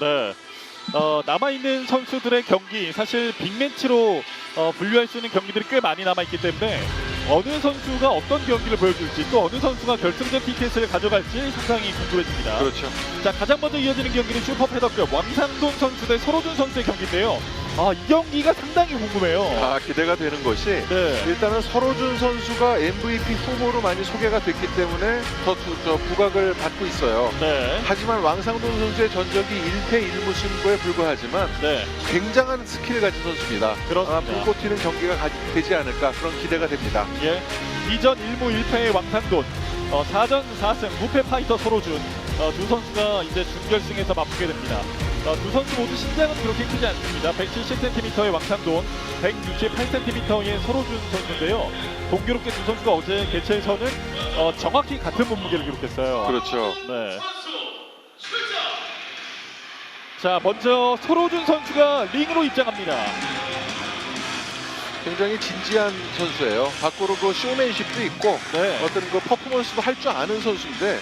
네. 어, 남아있는 선수들의 경기 사실 빅매치로 어, 분류할 수 있는 경기들이 꽤 많이 남아있기 때문에 어느 선수가 어떤 경기를 보여줄지 또 어느 선수가 결승전 티켓을 가져갈지 상당히 궁금해집니다. 그렇죠. 자 가장 먼저 이어지는 경기는 슈퍼 패더급 왕상돈 선수 대 서로준 선수의 경기인데요. 아 이 경기가 상당히 궁금해요. 아 기대가 되는 것이 네. 일단은 서로준 선수가 MVP 후보로 많이 소개가 됐기 때문에 더 두- 저 부각을 받고 있어요. 네. 하지만 왕상돈 선수의 전적이 1패 1무 승부에 불과하지만 네. 굉장한 스킬을 가진 선수입니다. 그렇습니다. 아마 불꽃 튀는 경기가 가- 되지 않을까 그런 기대가 됩니다. 예. 2전 1무 1패의 왕상돈, 어, 4전 4승 무패 파이터 서로준 어, 두 선수가 이제 준결승에서 맞붙게 됩니다. 어, 두 선수 모두 신장은 그렇게 크지 않습니다. 170cm의 왕상돈, 168cm의 서로준 선수인데요. 동교롭게 두 선수가 어제 개최에서는 어, 정확히 같은 몸무게를 기록했어요. 그렇죠. 네. 자, 먼저 서로준 선수가 링으로 입장합니다. 굉장히 진지한 선수예요. 밖으로 그 쇼맨십도 있고 네. 어떤 그 퍼포먼스도 할 줄 아는 선수인데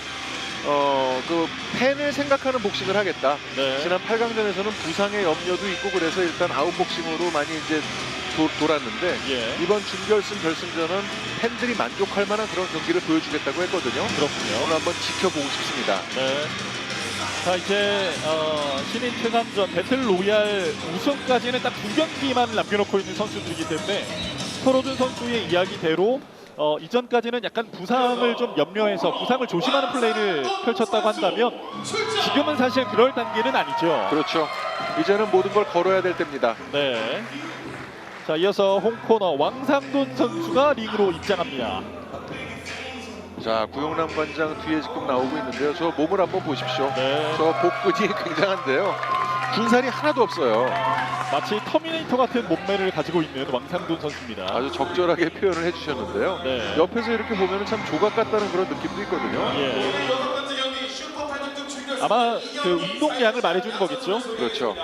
어 그 팬을 생각하는 복싱을 하겠다. 네. 지난 8강전에서는 부상의 염려도 있고 그래서 일단 아웃복싱으로 많이 이제 도- 돌았는데 예. 이번 준결승 결승전은 팬들이 만족할 만한 그런 경기를 보여주겠다고 했거든요. 그렇군요. 오늘 한번 지켜보고 싶습니다. 네. 자 이제 어, 신인 최강전 배틀 로얄 우승까지는 딱 두 경기만 남겨놓고 있는 선수들이기 때문에 서로준 선수의 이야기대로 어, 이전까지는 약간 부상을 좀 염려해서 부상을 조심하는 플레이를 펼쳤다고 한다면 지금은 사실 그럴 단계는 아니죠. 그렇죠. 이제는 모든 걸 걸어야 될 때입니다. 네. 자 이어서 홍코너 왕상돈 선수가 링으로 입장합니다. 자 구용남 관장 뒤에 지금 나오고 있는데요. 저 몸을 한번 보십시오. 네. 저 복근이 굉장한데요. 군살이 하나도 없어요. 마치 터미네이터 같은 몸매를 가지고 있는 왕상돈 선수입니다. 아주 적절하게 표현을 해주셨는데요. 네. 옆에서 이렇게 보면 참 조각 같다는 그런 느낌도 있거든요. 예. 아마 그 운동량을 말해주는 거겠죠. 그렇죠.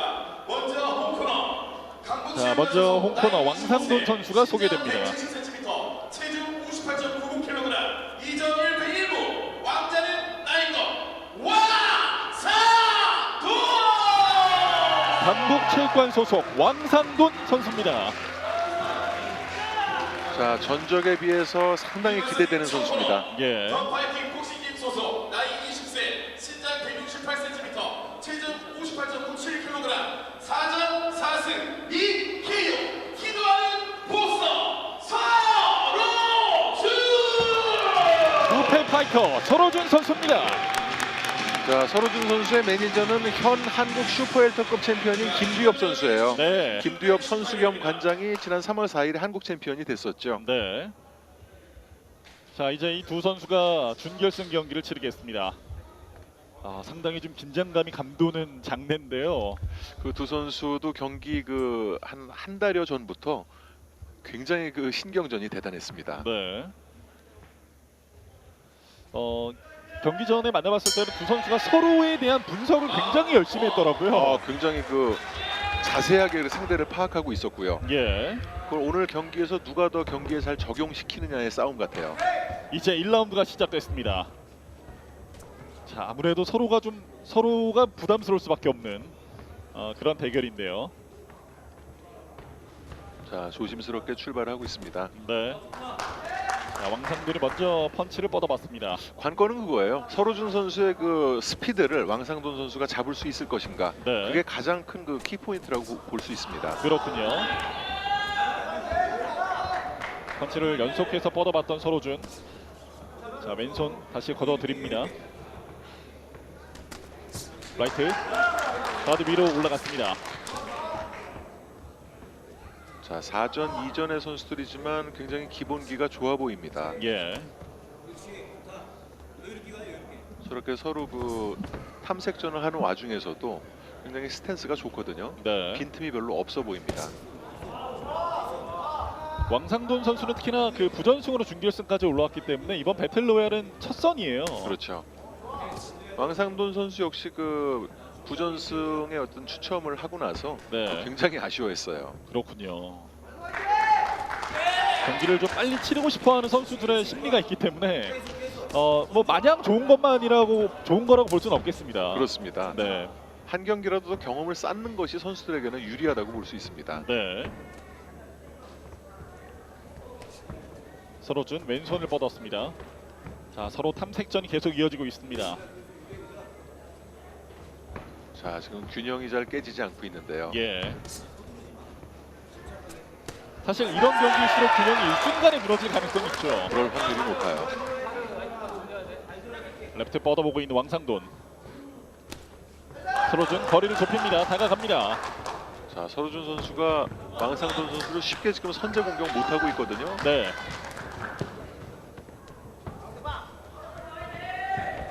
자, 먼저 홍코너 왕상돈 선수가 소개됩니다. 70cm, 체중 98.99kg, 2전 1패 1무, 왕자는 나인 것, 왕상돈! 강북체육관 소속 왕상돈 선수입니다. 자 전적에 비해서 상당히 기대되는 선수입니다. 예. 파이팅 복싱팀 소속, 나이 20세, 신장 168cm, 체중 58.97kg, 4전 4승 2KO, 기도하는 복서 서로준! 무패 파이터 서로준 선수입니다. 자 서로준 선수의 매니저는 현 한국 슈퍼헬터급 챔피언인 김두엽 선수예요. 네. 김두엽 선수 겸 관장이 지난 3월 4일에 한국 챔피언이 됐었죠. 네. 자, 이제 이 두 선수가 준결승 경기를 치르겠습니다. 아, 상당히 좀 긴장감이 감도는 장면인데요. 그 두 선수도 경기 그 한 한 달여 전부터 굉장히 그 신경전이 대단했습니다. 네. 어, 경기 전에 만나봤을 때는 두 선수가 서로에 대한 분석을 굉장히 열심히 했더라고요. 어, 굉장히 그 자세하게 그 상대를 파악하고 있었고요. 예. 그걸 오늘 경기에서 누가 더 경기에 잘 적용시키느냐의 싸움 같아요. 이제 1라운드가 시작됐습니다. 자, 아무래도 서로가 좀 서로가 부담스러울 수밖에 없는 어, 그런 대결인데요. 자 조심스럽게 출발하고 있습니다. 네. 자, 왕상돈이 먼저 펀치를 뻗어봤습니다. 관건은 그거예요. 서로준 선수의 그 스피드를 왕상돈 선수가 잡을 수 있을 것인가. 네. 그게 가장 큰 그 키포인트라고 볼 수 있습니다. 그렇군요. 펀치를 연속해서 뻗어봤던 서로준. 자 왼손 다시 걷어드립니다. 라이트. 가드 위로 올라갔습니다. 자 4전 2전의 선수들이지만 굉장히 기본기가 좋아 보입니다. 예. 저렇게 서로 그 탐색전을 하는 와중에서도 굉장히 스탠스가 좋거든요. 네. 빈틈이 별로 없어 보입니다. 왕상돈 선수는 특히나 그 부전승으로 준결승까지 올라왔기 때문에 이번 배틀 로얄은 첫 선이에요. 그렇죠. 왕상돈 선수 역시 그 부전승의 어떤 추첨을 하고 나서 네. 굉장히 아쉬워했어요. 그렇군요. 경기를 좀 빨리 치르고 싶어하는 선수들의 심리가 있기 때문에 어 뭐 마냥 좋은 것만이라고 좋은 거라고 볼 수는 없겠습니다. 그렇습니다. 네. 한 경기라도 더 경험을 쌓는 것이 선수들에게는 유리하다고 볼 수 있습니다. 네. 서로준 왼손을 뻗었습니다. 자 서로 탐색전이 계속 이어지고 있습니다. 자 지금 균형이 잘 깨지지 않고 있는데요. 예. 사실 이런 경기일수록 균형이 일순간에 무너질 가능성이 있죠. 그럴 확률이 높아요. 레프트 뻗어보고 있는 왕상돈. 서로준 거리를 좁힙니다. 다가갑니다. 자 서로준 선수가 왕상돈 선수를 쉽게 지금 선제 공격 못 하고 있거든요. 네.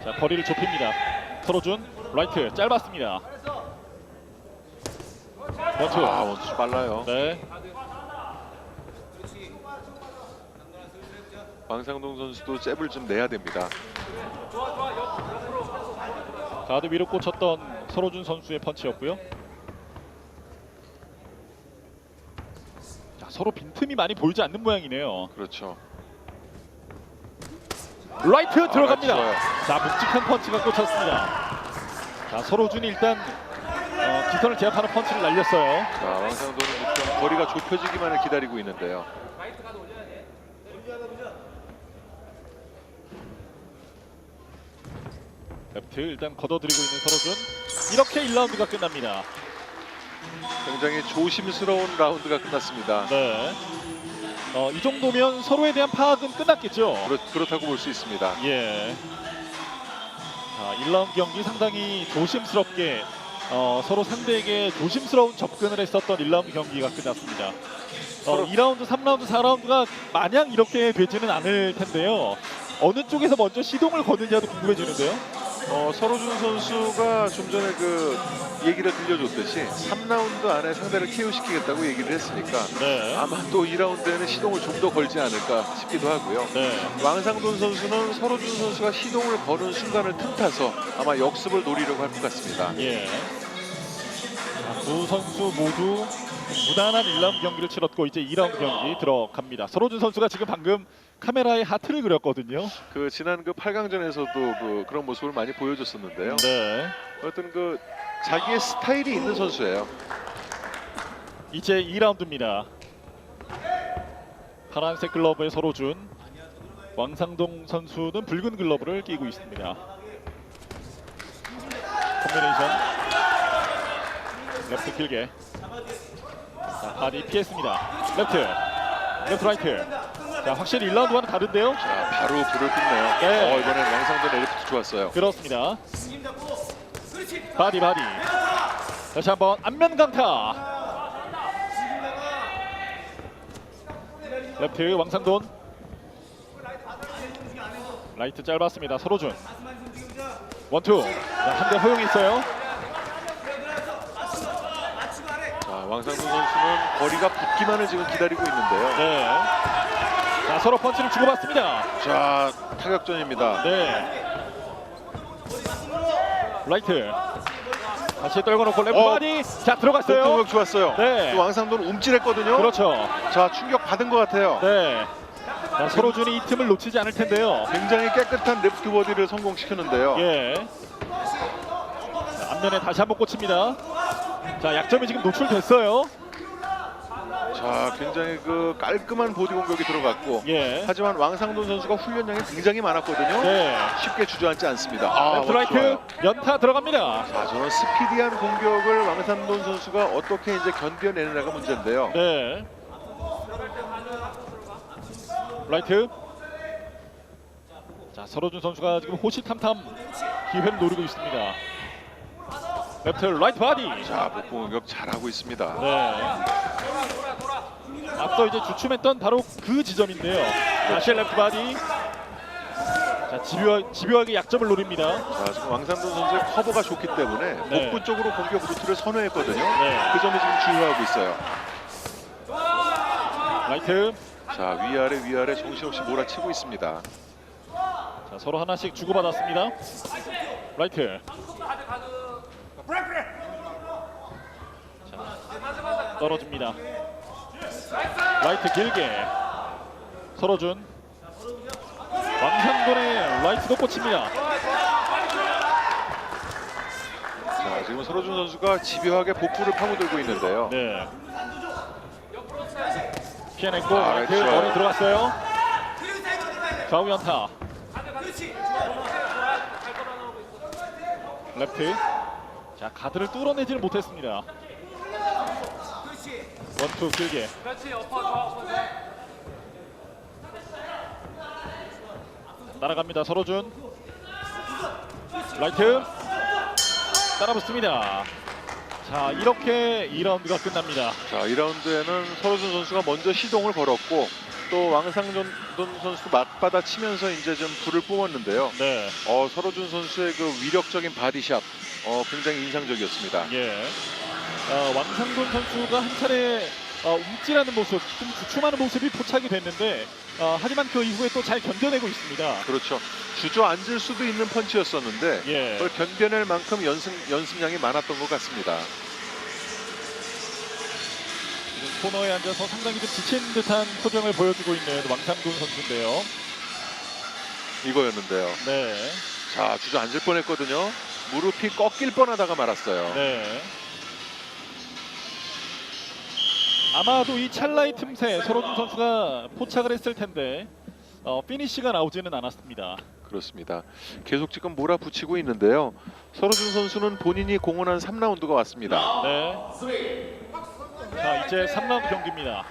자 거리를 좁힙니다. 서로준 라이트 짧았습니다. 원투. 아 원투 빨라요. 네. 왕상동 선수도 잽을 좀 내야 됩니다. 가드 위로 꽂혔던 서로준 선수의 펀치였고요. 자, 서로 빈틈이 많이 보이지 않는 모양이네요. 그렇죠. 라이트 들어갑니다. 좋아요. 자, 묵직한 펀치가 꽂혔습니다. 자, 서로준이 일단 어, 기선을 제압하는 펀치를 날렸어요. 자 왕상돈은 지금 거리가 좁혀지기만을 기다리고 있는데요. 레프트 일단 걷어들이고 있는 서로준. 이렇게 1라운드가 끝납니다. 굉장히 조심스러운 라운드가 끝났습니다. 네. 어, 이 정도면 서로에 대한 파악은 끝났겠죠. 그렇, 그렇다고 볼 수 있습니다. 예. 자, 1라운드 경기 상당히 조심스럽게 어, 서로 상대에게 조심스러운 접근을 했었던 1라운드 경기가 끝났습니다. 어, 서로- 2라운드, 3라운드, 4라운드가 마냥 이렇게 되지는 않을 텐데요. 어느 쪽에서 먼저 시동을 거느냐도 궁금해지는데요. 어, 서로준 선수가 좀 전에 그 얘기를 들려줬듯이 3라운드 안에 상대를 KO시키겠다고 얘기를 했으니까 네. 아마 또 2라운드에는 시동을 좀 더 걸지 않을까 싶기도 하고요. 네. 왕상돈 선수는 서로준 선수가 시동을 거는 순간을 틈타서 아마 역습을 노리려고 할 것 같습니다. 예. 자, 두 선수 모두 무난한 1라운드 경기를 치렀고 이제 2라운드 경기 들어갑니다. 서로준 선수가 지금 방금 카메라에 하트를 그렸거든요. 그 지난 그 8강전에서도 그 그런 모습을 많이 보여줬었는데요. 네. 어떤 그 자기의 스타일이 있는 선수예요. 이제 2라운드입니다. 파란색 글러브의 서로준, 왕상동 선수는 붉은 글러브를 끼고 있습니다. 콤비네이션 레프트 길게 자, 바디 피했습니다. 레프트, 레프트 라이트. 자, 확실히 1라운드와는 다른데요. 자, 바로 불을 뿜네요. 네. 어, 이번엔 왕상돈 엘리프트 좋았어요. 그렇습니다. 바디 바디. 다시 한번 안면 강타. 레프트 왕상돈. 라이트 짧았습니다. 서로준. 원투. 한 대 허용했어요. 자, 왕상돈 선수는 거리가 붙기만을 지금 기다리고 있는데요. 네. 자 서로 펀치를 주고받습니다. 자, 타격전입니다. 네. 라이트. 다시 떨궈놓고 레프트 어. 바디. 자 들어갔어요. 공격 좋았어요. 네. 또 왕상돈 움찔했거든요. 그렇죠. 자, 충격 받은 것 같아요. 네. 자, 서로준이 이 틈을 놓치지 않을 텐데요. 굉장히 깨끗한 레프트 버디를 성공시키는데요. 예. 자, 앞면에 다시 한번 꽂힙니다. 자, 약점이 지금 노출됐어요. 자, 굉장히 그 깔끔한 보디 공격이 들어갔고 예. 하지만 왕상돈 선수가 훈련량이 굉장히 많았거든요. 네. 쉽게 주저앉지 않습니다. 아, 레프트 어, 라이트 좋아요. 연타 들어갑니다. 자, 저는 스피디한 공격을 왕상돈 선수가 어떻게 이제 견뎌내느냐가 문제인데요. 네. 라이트. 자, 서로준 선수가 지금 호시탐탐 기회를 노리고 있습니다. 레프트 라이트 바디. 자, 복부 공격 잘하고 있습니다. 네. 앞서 이제 주춤했던 바로 그 지점인데요. 다시 레프트 바디. 자 집요, 집요하게 약점을 노립니다. 자, 지금 왕상돈 선수의 커버가 좋기 때문에 네. 복부 쪽으로 공격 루트를 선호했거든요. 네. 그 점이 지금 중요하고 있어요. 라이트. 자, 위아래 위아래 정신없이 몰아치고 있습니다. 자 서로 하나씩 주고받았습니다. 라이트. 자, 떨어집니다. 라이트 길게. 서로준. 왕상돈의 라이트도 꽂힙니다. 자, 자, 지금 서로준 선수가 집요하게 복부를 파고들고 있는데요. 네. 피해냈고 아, 라이트. 머리 들어갔어요. 좌우 연타. 레프트. 자 가드를 뚫어내지는 못했습니다. 원투 길게. 따라갑니다. 서로준. 라이트. 따라붙습니다. 자 이렇게 2라운드가 끝납니다. 자, 2라운드에는 서로준 선수가 먼저 시동을 걸었고 또 왕상돈 선수 맞받아 치면서 이제 좀 불을 뿜었는데요. 네. 어, 서로준 선수의 그 위력적인 바디샷 어, 굉장히 인상적이었습니다. 예. 어, 왕상돈 선수가 한 차례 어, 움찔하는 모습, 좀 주춤하는 모습이 포착이 됐는데 어, 하지만 그 이후에 또 잘 견뎌내고 있습니다. 그렇죠. 주저앉을 수도 있는 펀치였었는데 예. 그걸 견뎌낼 만큼 연승 연습량이 많았던 것 같습니다. 코너에 앉아서 상당히 좀 지친 듯한 표정을 보여주고 있는 왕상돈 선수인데요. 이거였는데요. 네. 자, 주저앉을 뻔했거든요. 무릎이 꺾일 뻔하다가 말았어요. 네. 아마도 이 찰나의 틈새 서로준 선수가 포착을 했을 텐데 어, 피니시가 나오지는 않았습니다. 그렇습니다. 계속 지금 몰아붙이고 있는데요. 서로준 선수는 본인이 공헌한 3라운드가 왔습니다. 네. 자 이제 3라운드 경기입니다.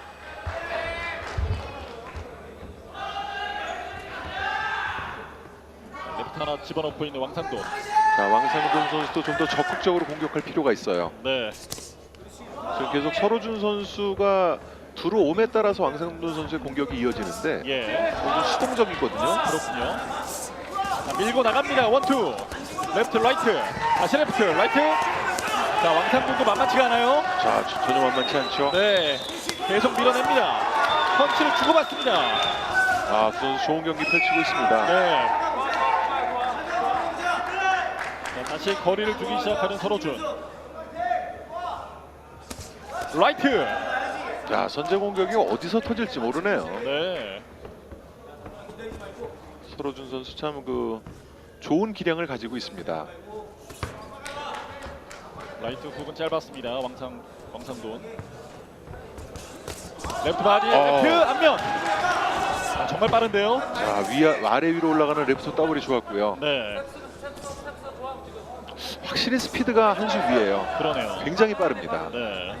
자, 레프트 하나 집어넣고 있는 왕상돈. 자, 왕상돈 선수도 좀 더 적극적으로 공격할 필요가 있어요. 네. 지금 계속 서로준 선수가 들어옴에 따라서 왕상돈 선수의 공격이 이어지는데 예. 좀 수동적이거든요. 그렇군요. 자, 밀고 나갑니다. 원투. 레프트 라이트. 다시 레프트 라이트. 자 왕상돈도 만만치가 않아요. 자, 저- 전혀 만만치 않죠. 네. 계속 밀어냅니다. 펀치를 주고받습니다. 아, 두 선수 좋은 경기 펼치고 있습니다. 네. 자, 다시 거리를 두기 시작하는 서로준. 라이트. 자, 선제 공격이 어디서 터질지 모르네요. 네. 서로준 선수 참 그 좋은 기량을 가지고 있습니다. 라이트 훅은 짧았습니다. 왕상 왕상돈. 레프트 바디 어. 레프트 앞면. 아, 정말 빠른데요. 자, 위 아래 위로 올라가는 레프트 더블이 좋았고요. 네. 확실히 스피드가 한수 위에요. 그러네요. 굉장히 빠릅니다. 네.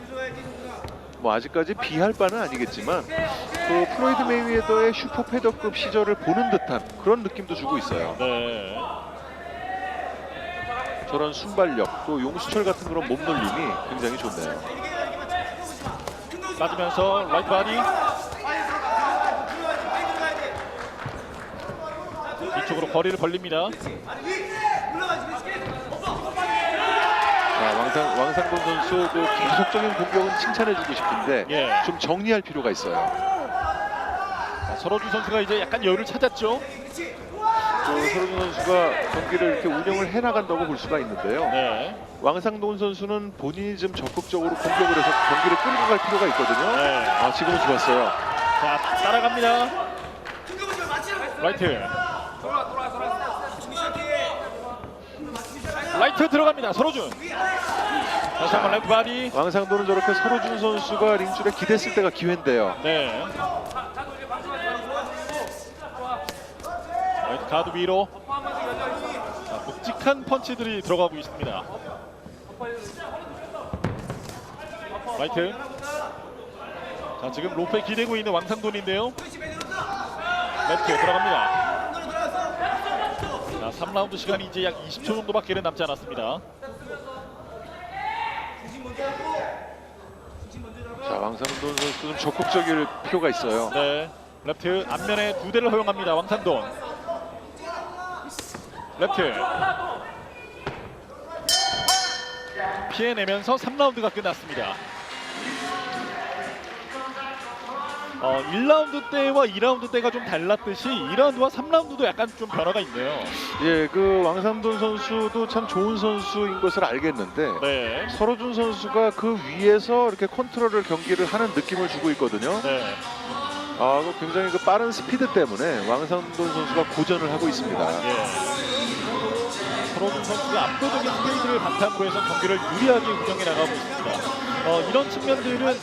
뭐 아직까지 비할 바는 아니겠지만 그 플로이드 메이웨더의 슈퍼 패더급 시절을 보는 듯한 그런 느낌도 주고 있어요. 네. 저런 순발력 또 용수철 같은 그런 몸놀림이 굉장히 좋네요. 맞으면서 라이트 바디. 이쪽으로 거리를 벌립니다. 자, 왕상 왕상돈 선수 그 계속적인 공격은 칭찬해주고 싶은데 예. 좀 정리할 필요가 있어요. 자, 서로준 선수가 이제 약간 여유를 찾았죠. 그 서로준 선수가 경기를 이렇게 운영을 해나간다고 볼 수가 있는데요. 네. 왕상돈 선수는 본인이 좀 적극적으로 공격을 해서 경기를 끌고 갈 필요가 있거든요. 네. 아 지금은 좋았어요. 자, 따라갑니다. 라이트. 라이트 들어갑니다. 서로준. 다시 한번 레프트 바디. 왕상돈은 저렇게 서로준 선수가 링줄에 기댔을 때가 기회인데요. 네. 라이트 가드 위로. 자, 묵직한 펀치들이 들어가고 있습니다. 라이트. 자, 지금 로프에 기대고 있는 왕상돈인데요. 레프트 들어갑니다. 자, 3라운드 시간이 이제 약 20초 정도밖에 남지 않았습니다. 자 왕상돈 선수 좀 적극적일 필요가 있어요. 네, 레프트 앞면에 두 대를 허용합니다. 왕상돈. 레프트. 피해내면서 3라운드가 끝났습니다. 어, 1라운드 때와 2라운드 때가 좀 달랐듯이 2라운드와 3라운드도 약간 좀 변화가 있네요. 예, 그 왕상돈 선수도 참 좋은 선수인 것을 알겠는데 네. 서로준 선수가 그 위에서 이렇게 컨트롤을 경기를 하는 느낌을 주고 있거든요. 네. 아, 그 굉장히 그 빠른 스피드 때문에 왕상돈 선수가 고전을 하고 있습니다. 예. 서로준 선수가 압도적인 스피드를 바탕으로 해서 경기를 유리하게 운영해 나가고 있습니다. 어, 이런 측면들은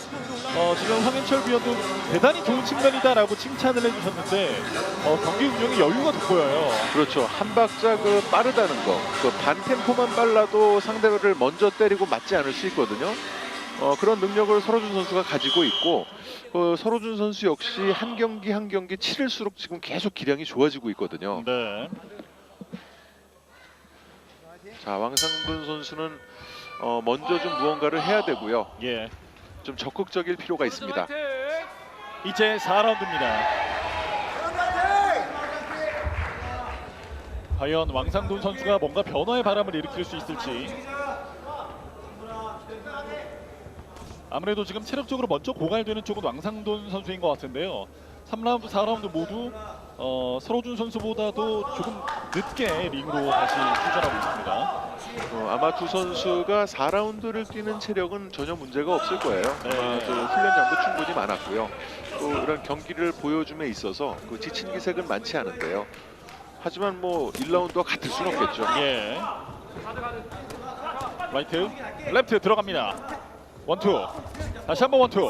어, 지금 황현철 위원도 대단히 좋은 측면이다라고 칭찬을 해주셨는데 어, 경기 운영에 여유가 돋보여요. 그렇죠. 한 박자 그 빠르다는 거. 그 반 템포만 빨라도 상대를 먼저 때리고 맞지 않을 수 있거든요. 어, 그런 능력을 서로준 선수가 가지고 있고 그 서로준 선수 역시 한 경기 한 경기 치를수록 지금 계속 기량이 좋아지고 있거든요. 네. 자 왕상근 선수는 어, 먼저 좀 무언가를 해야 되고요. 예. 좀 적극적일 필요가 있습니다. 이제 4라운드입니다. 과연 왕상돈 선수가 뭔가 변화의 바람을 일으킬 수 있을지. 아무래도 지금 체력적으로 먼저 고갈되는 쪽은 왕상돈 선수인 것 같은데요. 3라운드, 4라운드 모두 어, 서로준 선수보다도 조금 늦게 링으로 다시 출전하고 있습니다. 어, 아마 두 선수가 4라운드를 뛰는 체력은 전혀 문제가 없을 거예요. 네. 아마 저 훈련량도 충분히 많았고요. 또 이런 경기를 보여줌에 있어서 그 지친 기색은 많지 않은데요. 하지만 뭐 1라운드와 같을 수는 없겠죠. 예. 라이트, 랩트 들어갑니다. 원투. 다시 한번 원투.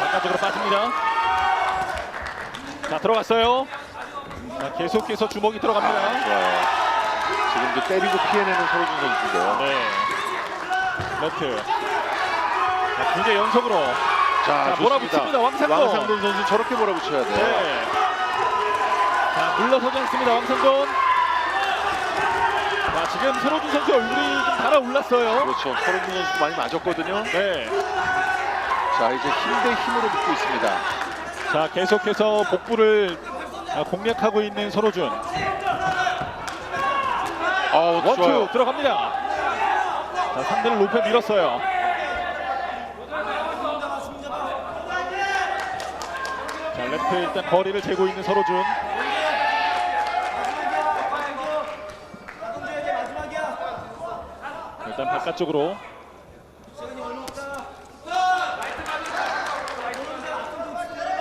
바깥쪽으로 빠집니다. 자 들어갔어요. 자, 계속해서 주먹이 들어갑니다. 좋아요. 지금도 때리고 피해내는 서로준 선수인데요. 네. 랩트. 자, 두개 연속으로. 자, 자, 몰아붙입니다. 왕상돈. 왕상돈 선수 저렇게 몰아붙여야 돼요. 네. 자 물러서지 않습니다. 왕상돈. 자 지금 서로준 선수 얼굴이 좀 달아올랐어요. 그렇죠. 서로준 선수 많이 맞았거든요. 네. 자, 이제 힘 대 힘으로 붙고 있습니다. 자 계속해서 복부를 아, 공략하고 있는 서로준. 어, 원투 좋아요. 들어갑니다. 자 상대를 높여 밀었어요. 자 레프트 일단 거리를 재고 있는 서로준. 일단 바깥쪽으로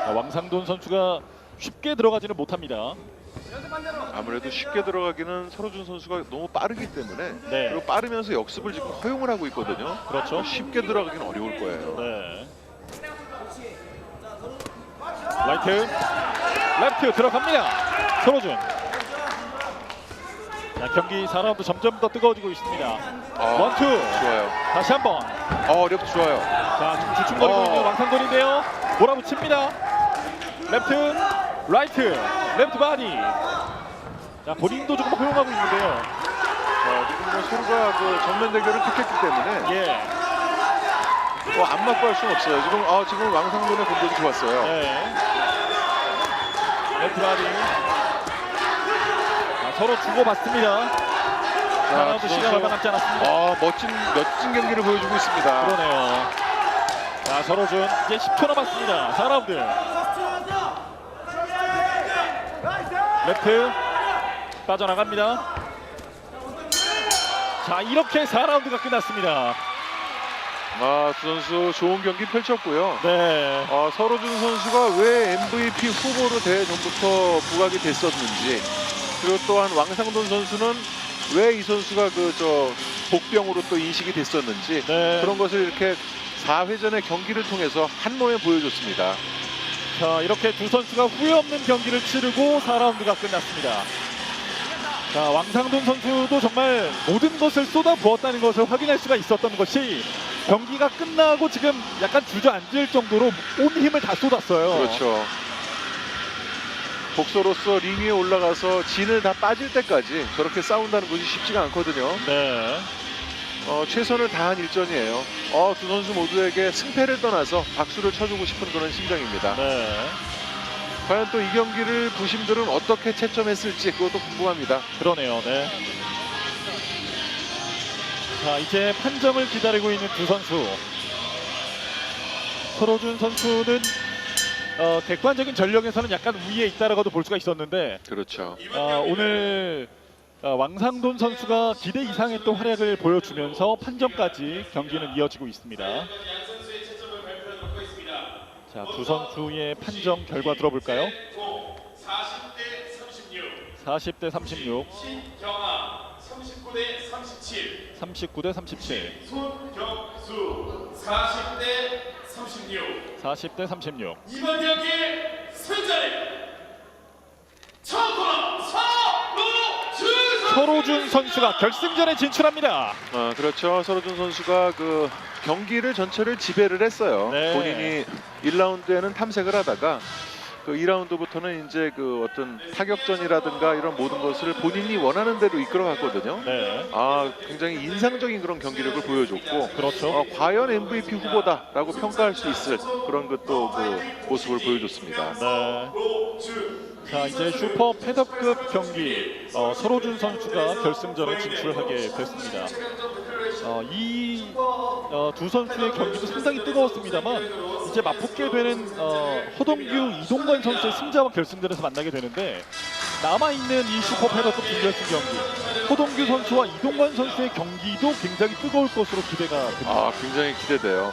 자, 왕상돈 선수가 쉽게 들어가지는 못합니다 아무래도 쉽게 들어가기는 서로준 선수가 너무 빠르기 때문에 네. 그리고 빠르면서 역습을 지금 허용을 하고 있거든요. 그렇죠 쉽게 들어가기는 어려울 거예요. 네. 라이트, 레프트 들어갑니다. 서로준. 자, 경기 4라운드 점점 더 뜨거워지고 있습니다. 어, 원투. 좋아요. 다시 한번. 어, 렵 좋아요. 자, 지금 주춤거리고 어. 있는 왕상돈인데요. 몰아붙입니다. 레프트, 라이트, 레프트 바디. 자, 본인도 조금 허용하고 있는데요. 자, 지금 뭐 서로가 그 정면 대결을 택했기 때문에 예. 뭐안 맞고 할 수는 없어요. 지금 어, 지금 왕상돈의 공격이 좋았어요. 네. 레프트 바디. 자, 서로 주고받습니다. 자, 4라운드 두 시간 얼마 남지 않았습니다. 어, 멋진 멋진 경기를 보여주고 있습니다. 그러네요. 자, 서로 준 이제 10초 남았습니다. 4라운드. 레프트 빠져나갑니다. 자, 이렇게 4라운드가 끝났습니다. 아, 두 선수 좋은 경기 펼쳤고요. 네. 어, 서로준 선수가 왜 MVP 후보로 대회 전부터 부각이 됐었는지 그리고 또한 왕상돈 선수는 왜 이 선수가 그 저 복병으로 또 인식이 됐었는지 네. 그런 것을 이렇게 4회전의 경기를 통해서 한 몸에 보여줬습니다. 자, 이렇게 두 선수가 후회 없는 경기를 치르고 4라운드가 끝났습니다. 자, 왕상돈 선수도 정말 모든 것을 쏟아 부었다는 것을 확인할 수가 있었던 것이 경기가 끝나고 지금 약간 주저앉을 정도로 온 힘을 다 쏟았어요. 그렇죠. 복서로서 링 위에 올라가서 진을 다 빠질 때까지 저렇게 싸운다는 것이 쉽지가 않거든요. 네. 어, 최선을 다한 일전이에요. 어, 두 선수 모두에게 승패를 떠나서 박수를 쳐주고 싶은 그런 심정입니다. 네. 과연 또 이 경기를 부심들은 어떻게 채점했을지 그것도 궁금합니다. 그러네요. 네. 자, 이제 판정을 기다리고 있는 두 선수. 서로준 선수는 어, 객관적인 전력에서는 약간 위에 있다라고도 볼 수가 있었는데 그렇죠. 어, 오늘 어, 왕상돈 선수가 기대 이상의 또 활약을 보여주면서 판정까지 경기는 이어지고 있습니다. 자, 두 선수의 판정 결과 들어볼까요? 40대 36 40대 36, 신경아 39대 37 39대 37, 손경수 40대 36 40대 36. 이번 경기 승자는 청코너 서로준 서로준 선수가 결승전에 진출합니다. 아, 그렇죠. 서로준 선수가 그 경기를 전체를 지배를 했어요. 네. 본인이 1라운드에는 탐색을 하다가 그 2라운드부터는 이제 그 어떤 타격전이라든가 이런 모든 것을 본인이 원하는 대로 이끌어갔거든요. 네, 아, 굉장히 인상적인 그런 경기력을 보여줬고 그렇죠. 어, 과연 MVP 후보다라고 평가할 수 있을 그런 것도 그 모습을 보여줬습니다. 네. 자 이제 슈퍼 패더급 경기 어, 서로준 선수가 결승전에 진출하게 됐습니다. 어, 이두 선수의 경기도 상당히 뜨거웠습니다만 이제 맞붙게 되는 어, 허동규 이동관 선수의 승자와 결승전에서 만나게 되는데 남아 있는 이 슈퍼 패더급 준결승 경기 허동규 선수와 이동관 선수의 경기도 굉장히 뜨거울 것으로 기대가 됩니다. 아, 굉장히 기대돼요.